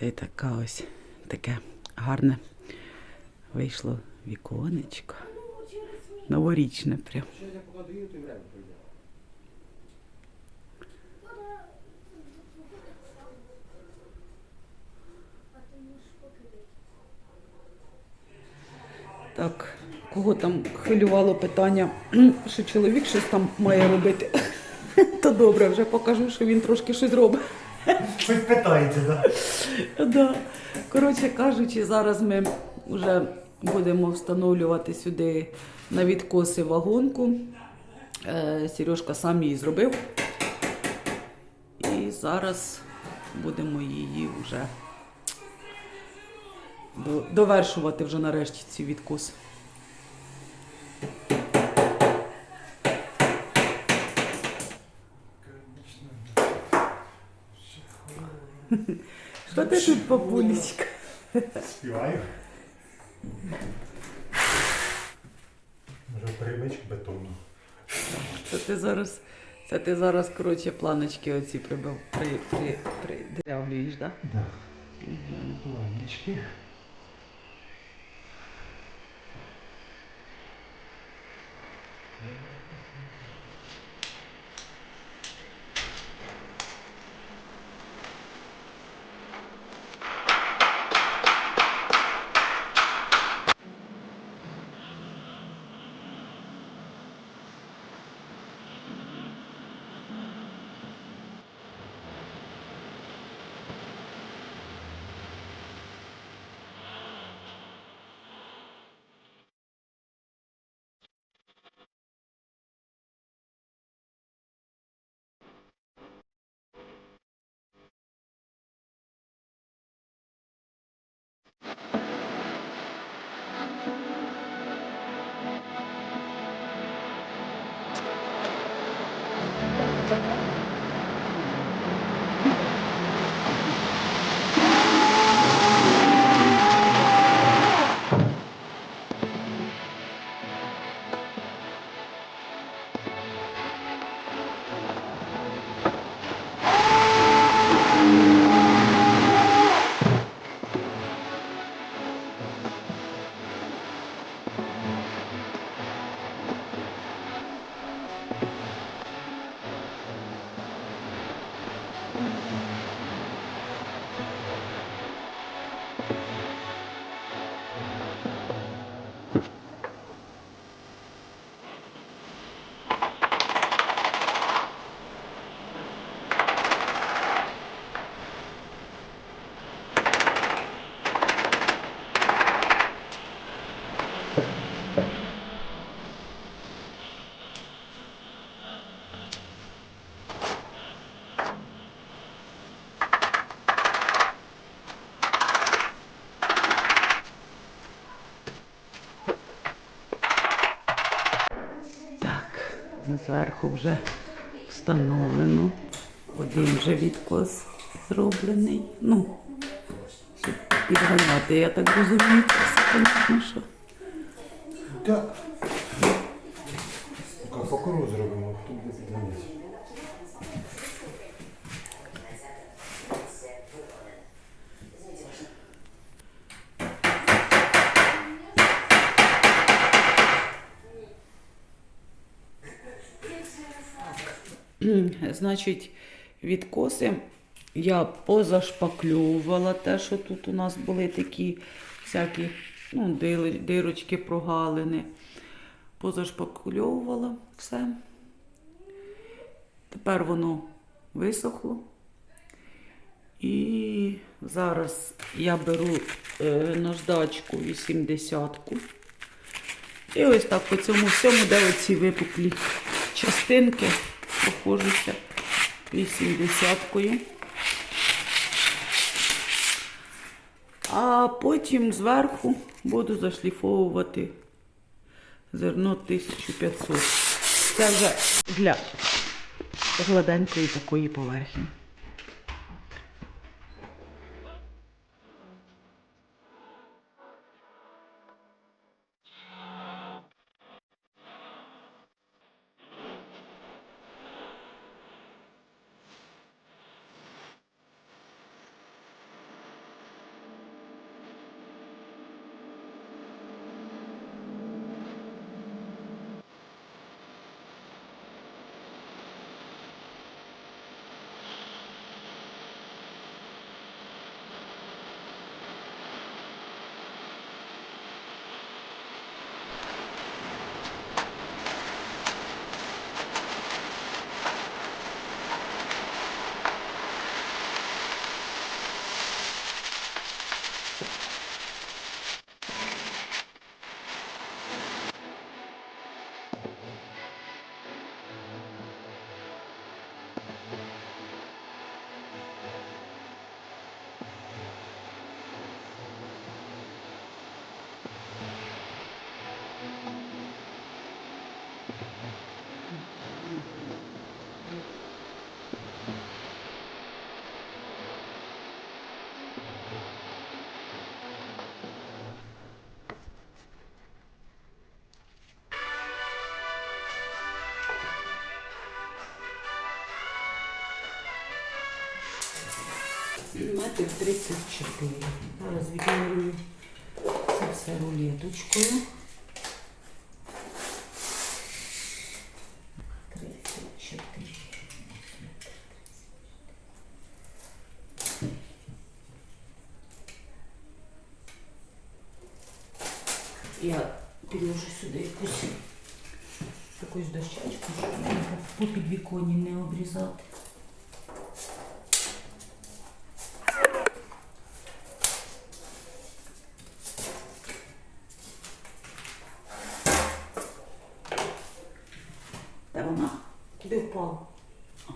Та й така ось таке гарне вийшло віконечко. Новорічне прям. Так, кого там хвилювало питання, що чоловік щось там має робити. То добре, вже покажу, що він трошки щось робить. Щось питається, так? Да. Коротше кажучи, зараз ми вже будемо встановлювати сюди на відкоси вагонку. Е, Сережка сам її зробив. І зараз будемо її вже довершувати вже нарешті ці відкоси. Що ти тут, бабулечка. Співаю. Може перемичку бетонну. Це ти зараз, це ти зараз, коротше, планочки оці прибив, при, при, придавлюєш, да? Да. Угу. Так, open one зверху вже встановлено. Один вже відкос зроблений. Ну, щоб підганяти, я так розумію, це, понятно, що. Так. Ну-ка, по кругу зробимо, Значить, відкоси я позашпакльовувала те, що тут у нас були такі всякі ну, дирочки, прогалини. Позашпакльовувала все. Тепер воно висохло. І зараз я беру е, наждачку 80-ку. І ось так по цьому всьому, де оці випуклі частинки, проходжуся 80-кою. А потім зверху буду зашліфовувати зерно 1500. Це вже для гладенької такої поверхні. Метр 34. Зараз відмірюю це все рулеточкою. 34. Я підложу сюди якусь якусь дощечку, щоб по підвіконні не обрізати. Де вона? Куди впала? А.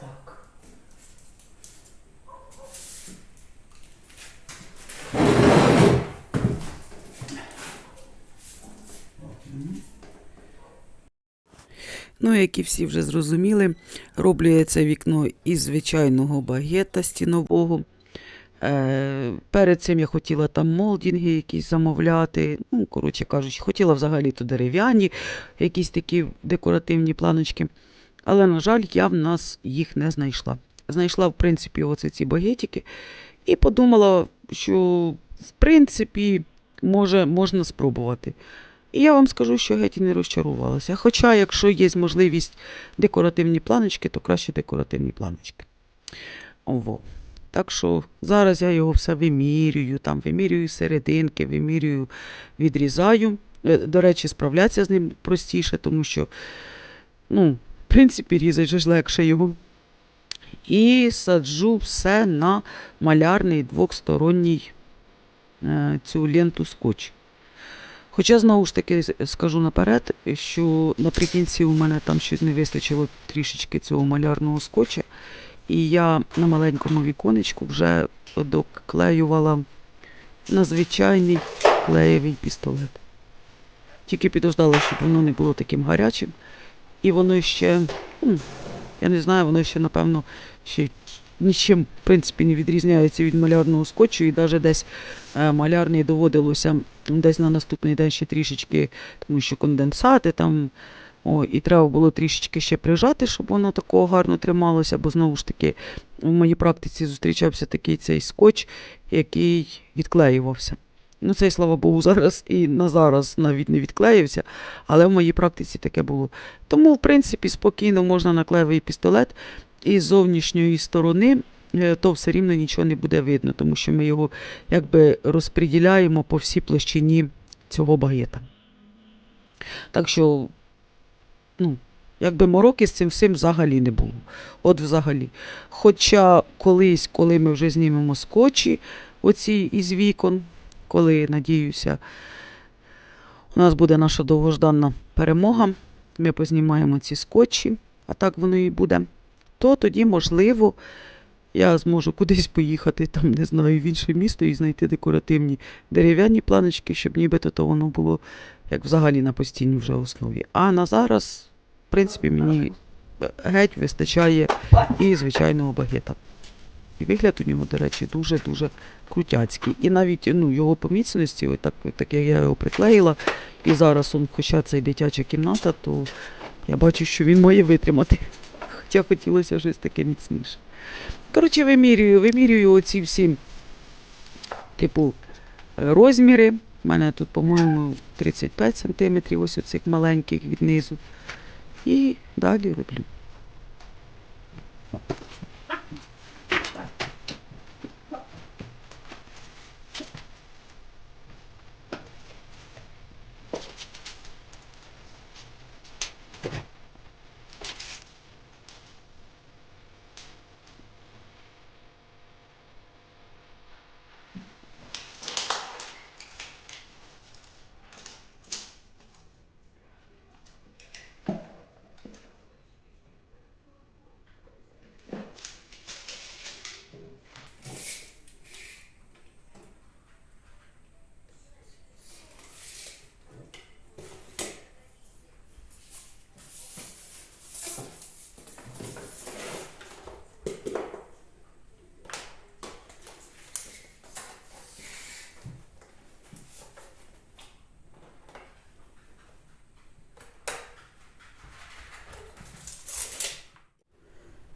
Так. Ну, як і всі вже зрозуміли, роблю це вікно із звичайного багета стінового. Е, перед цим я хотіла там молдінги якісь замовляти. Ну, коротше кажучи, хотіла взагалі то дерев'яні, якісь такі декоративні планочки. Але, на жаль, я в нас їх не знайшла. Знайшла, в принципі, оце ці багетики і подумала, що в принципі може, можна спробувати. І я вам скажу, що геть і не розчарувалася. Хоча, якщо є можливість декоративні планочки, то краще декоративні планочки. Ово. Так що зараз я його все вимірюю, там вимірюю серединки, вимірюю, відрізаю. Е, До речі, справлятися з ним простіше, тому що, ну, в принципі, різати ж легше його. І саджу все на малярний двохсторонній е, цю ленту скотч. Хоча, знову ж таки, скажу наперед, що наприкінці у мене там щось не вистачило трішечки цього малярного скотча, і я на маленькому віконечку вже доклеювала на звичайний клеєвий пістолет. Тільки підождала, щоб воно не було таким гарячим. І воно ще, я не знаю, воно ще, напевно, ще нічим, в принципі, не відрізняється від малярного скотчу, і навіть десь е, малярний доводилося десь на наступний день ще трішечки, тому що конденсати там. О, і треба було трішечки ще прижати, щоб воно такого гарно трималося, бо знову ж таки в моїй практиці зустрічався такий цей скотч, який відклеювався. Ну, цей, слава Богу, зараз і на зараз навіть не відклеївся, але в моїй практиці таке було. Тому, в принципі, спокійно можна на пістолет, і з зовнішньої сторони е, то все рівно нічого не буде видно, тому що ми його якби розподіляємо по всій площині цього багета. Так що, ну, якби мороки з цим всім взагалі не було. От взагалі. Хоча колись, коли ми вже знімемо скотчі оці із вікон, коли, надіюся, у нас буде наша довгожданна перемога, ми познімаємо ці скотчі, а так воно і буде, то тоді, можливо, я зможу кудись поїхати, там, не знаю, в інше місто і знайти декоративні дерев'яні планочки, щоб нібито то воно було як взагалі на постійній вже основі. А на зараз, в принципі, мені геть вистачає і звичайного багета. І вигляд у нього, до речі, дуже-дуже крутяцький. І навіть ну, його по міцності, так, як я його приклеїла, і зараз, он, хоча це й дитяча кімната, то я бачу, що він має витримати. Хоча хотілося щось таке міцніше. Коротше, вимірюю, вимірюю оці всі, типу, розміри. У мене тут, по-моєму, 35 см, ось оцих маленьких віднизу. І далі роблю.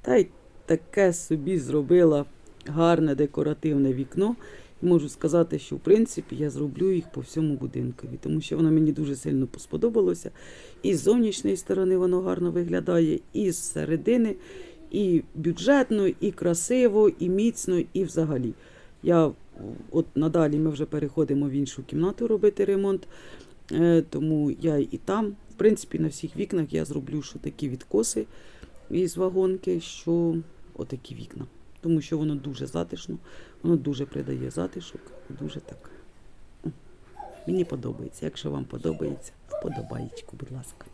Та й таке собі зробила гарне декоративне вікно. Можу сказати, що в принципі я зроблю їх по всьому будинкові, тому що воно мені дуже сильно сподобалося. І з зовнішньої сторони воно гарно виглядає, і з середини, і бюджетно, і красиво, і міцно, і взагалі. Я от надалі ми вже переходимо в іншу кімнату робити ремонт. Е, Тому я і там, в принципі, на всіх вікнах я зроблю що такі відкоси із вагонки, що отакі вікна. Тому що воно дуже затишно, воно дуже придає затишок, дуже так. Мені подобається. Якщо вам подобається, вподобаєчку, будь ласка.